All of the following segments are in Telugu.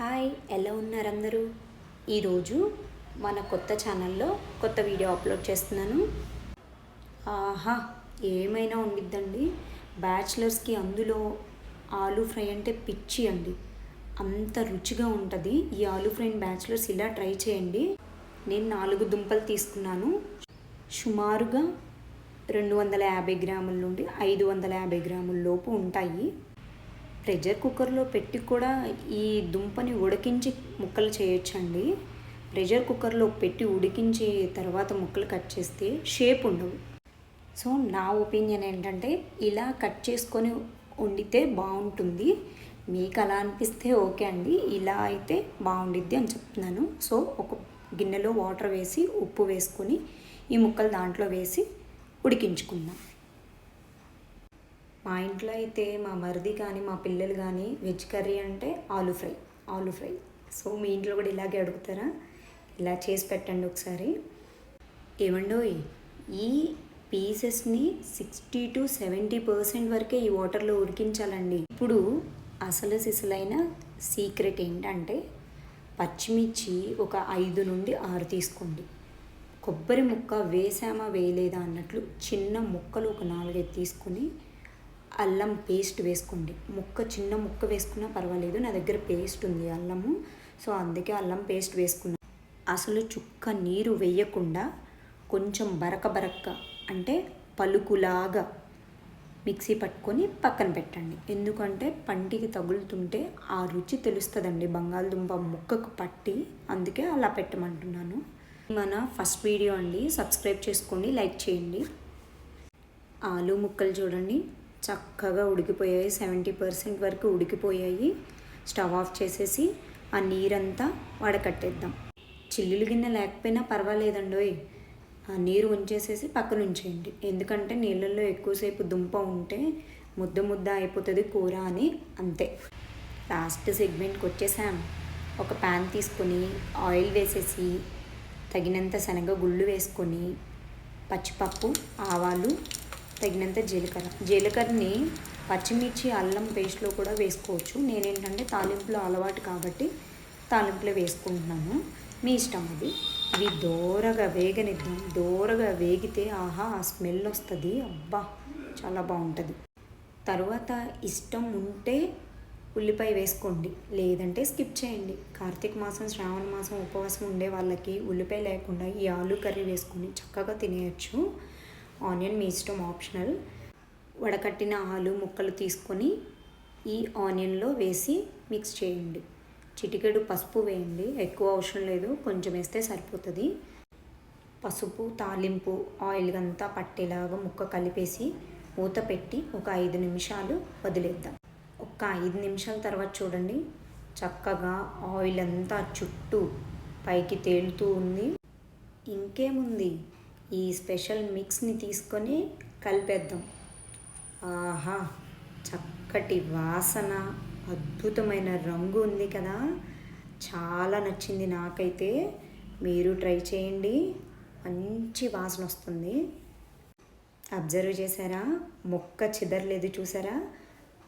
హాయ్ ఎలా ఉన్నారు అందరూ ఈరోజు మన కొత్త ఛానల్లో కొత్త వీడియో అప్లోడ్ చేస్తున్నాను. ఆహా ఏమైనా ఉండిద్దండి. బ్యాచిలర్స్కి అందులో ఆలూ ఫ్రై అంటే పిచ్చి అండి. అంత రుచిగా ఉంటుంది. ఈ ఆలూ ఫ్రైని బ్యాచిలర్స్ ఇలా ట్రై చేయండి. నేను నాలుగు దుంపలు తీసుకున్నాను. సుమారుగా రెండు వందల యాభై గ్రాముల నుండి ఐదు వందల యాభై గ్రాముల లోపు ఉంటాయి. ప్రెషర్ కుక్కర్లో పెట్టి కూడా ఈ దుంపని ఉడికించి ముక్కలు చేయొచ్చండి. ప్రెషర్ కుక్కర్లో పెట్టి ఉడికించి తర్వాత ముక్కలు కట్ చేస్తే షేప్ ఉండవు సో నా ఒపీనియన్ ఏంటంటే ఇలా కట్ చేసుకొని వండితే బాగుంటుంది. మీకు అలా అనిపిస్తే ఓకే అండి. ఇలా అయితే బాగుండిద్ది అని చెప్తున్నాను. సో ఒక గిన్నెలో వాటర్ వేసి ఉప్పు వేసుకొని ఈ ముక్కలు దాంట్లో వేసి ఉడికించుకుందాం. మా ఇంట్లో అయితే మా మరిది కానీ మా పిల్లలు కానీ వెజ్ కర్రీ అంటే ఆలు ఫ్రై ఆలు ఫ్రై. సో మీ ఇంట్లో కూడా ఇలాగే అడుగుతారా? ఇలా చేసి పెట్టండి ఒకసారి. ఏమండోయ్ ఈ పీసెస్ని సిక్స్టీ టు సెవెంటీ పర్సెంట్ వరకే ఈ వాటర్లో ఉడికించాలండి. ఇప్పుడు అసలు సిసలైన సీక్రెట్ ఏంటంటే పచ్చిమిర్చి ఒక ఐదు నుండి ఆరు తీసుకోండి. కొబ్బరి ముక్క వేసామా వేయలేదా అన్నట్లు చిన్న ముక్కలు ఒక నాలుగైదు తీసుకొని అల్లం పేస్ట్ వేసుకోండి. ముక్క చిన్న ముక్క వేసుకున్నా పర్వాలేదు నా దగ్గర పేస్ట్ ఉంది అల్లము. సో అందుకే అల్లం పేస్ట్ వేసుకున్నా. అసలు చుక్క నీరు వేయకుండా కొంచెం బరక బరక్క అంటే పలుకులాగా మిక్సీ పట్టుకొని పక్కన పెట్టండి. ఎందుకంటే పంటికి తగులుతుంటే ఆ రుచి తెలుస్తుందండి. బంగాళదుంప ముక్కకు పట్టి అందుకే అలా పెట్టమంటున్నాను. మన ఫస్ట్ వీడియో అండి. సబ్స్క్రైబ్ చేసుకోండి లైక్ చేయండి. ఆలు ముక్కలు చూడండి. చక్కగా ఉడికిపోయాయి. సెవెంటీ పర్సెంట్ వరకు ఉడికిపోయాయి. స్టవ్ ఆఫ్ చేసేసి ఆ నీరంతా వడకట్టేద్దాం. చిల్లులు గిన్నె లేకపోయినా పర్వాలేదండోయ్. ఆ నీరు ఉంచేసేసి పక్కన ఉంచేయండి. ఎందుకంటే నీళ్ళల్లో ఎక్కువసేపు దుంప ఉంటే ముద్ద ముద్ద అయిపోతుంది కూర అని అంతే. లాస్ట్ సెగ్మెంట్కి వచ్చేసాం. ఒక ప్యాన్ తీసుకొని ఆయిల్ వేసేసి తగినంత శనగ గుళ్ళు వేసుకొని పచ్చిపప్పు ఆవాలు తగినంత జీలకర్ర. జీలకర్రని పచ్చిమిర్చి అల్లం పేస్ట్లో కూడా వేసుకోవచ్చు. నేనేంటంటే తాలింపులో అలవాటు కాబట్టి తాలింపులో వేసుకుంటున్నాను. మీ ఇష్టం అది. ఇవి దోరగా వేగనిద్దాం. దోరగా వేగితే ఆహా ఆ స్మెల్ వస్తుంది. అబ్బా చాలా బాగుంటుంది. తర్వాత ఇష్టం ఉంటే ఉల్లిపాయ వేసుకోండి. లేదంటే స్కిప్ చేయండి. కార్తీక మాసం శ్రావణ మాసం ఉపవాసం ఉండే వాళ్ళకి ఉల్లిపాయ లేకుండా ఈ ఆలు కర్రీ వేసుకొని చక్కగా తినేయచ్చు. ఆనియన్ మీ ఇష్టం ఆప్షనల్. వడకట్టిన ఆలు ముక్కలు తీసుకొని ఈ ఆనియన్లో వేసి మిక్స్ చేయండి. చిటికెడు పసుపు వేయండి. ఎక్కువ అవసరం లేదు. కొంచెం వేస్తే సరిపోతుంది. పసుపు తాలింపు ఆయిల్ అంతా పట్టేలాగా ముక్క కలిపేసి మూత పెట్టి ఒక ఐదు నిమిషాలు వదిలేద్దాం. ఒక ఐదు నిమిషాల తర్వాత చూడండి. చక్కగా ఆయిల్ అంతా చుట్టూ పైకి తేలుతూ ఉంది. ఇంకేముంది? ఈ స్పెషల్ మిక్స్ని తీసుకొని కలిపేద్దాం. ఆహా చక్కటి వాసన అద్భుతమైన రంగు ఉంది కదా. చాలా నచ్చింది నాకైతే. మీరు ట్రై చేయండి. మంచి వాసన వస్తుంది. అబ్జర్వ్ చేశారా? మొక్క చిదరలేదు చూసారా?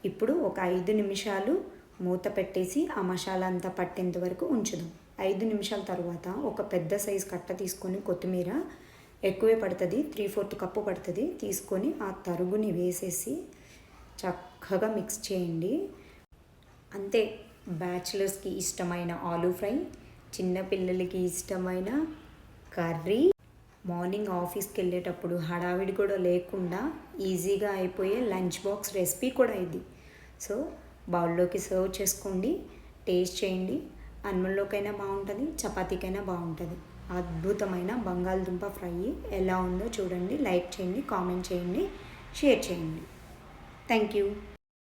ఇప్పుడు ఒక ఐదు నిమిషాలు మూత పెట్టేసి ఆ మసాలా అంతా పట్టేంత వరకు ఉంచుదాం. ఐదు నిమిషాల తర్వాత ఒక పెద్ద సైజు కట్ట తీసుకొని కొత్తిమీర ఎక్కువే పడుతుంది. త్రీ ఫోర్త్ కప్పు పడుతుంది. తీసుకొని ఆ తరుగుని వేసేసి చక్కగా మిక్స్ చేయండి. అంతే. బ్యాచిలర్స్కి ఇష్టమైన ఆలూ ఫ్రై చిన్నపిల్లలకి ఇష్టమైన కర్రీ. మార్నింగ్ ఆఫీస్కి వెళ్ళేటప్పుడు హడావిడి కూడా లేకుండా ఈజీగా అయిపోయే లంచ్ బాక్స్ రెసిపీ కూడా ఇది. సో బౌల్లోకి సర్వ్ చేసుకోండి టేస్ట్ చేయండి. అన్నంలోకైనా బాగుంటుంది చపాతీకైనా బాగుంటుంది. అద్భుతమైన బంగాళదుంప ఫ్రై ఎలా ఉందో చూడండి. లైక్ చేయండి కామెంట్ చేయండి షేర్ చేయండి. Thank you.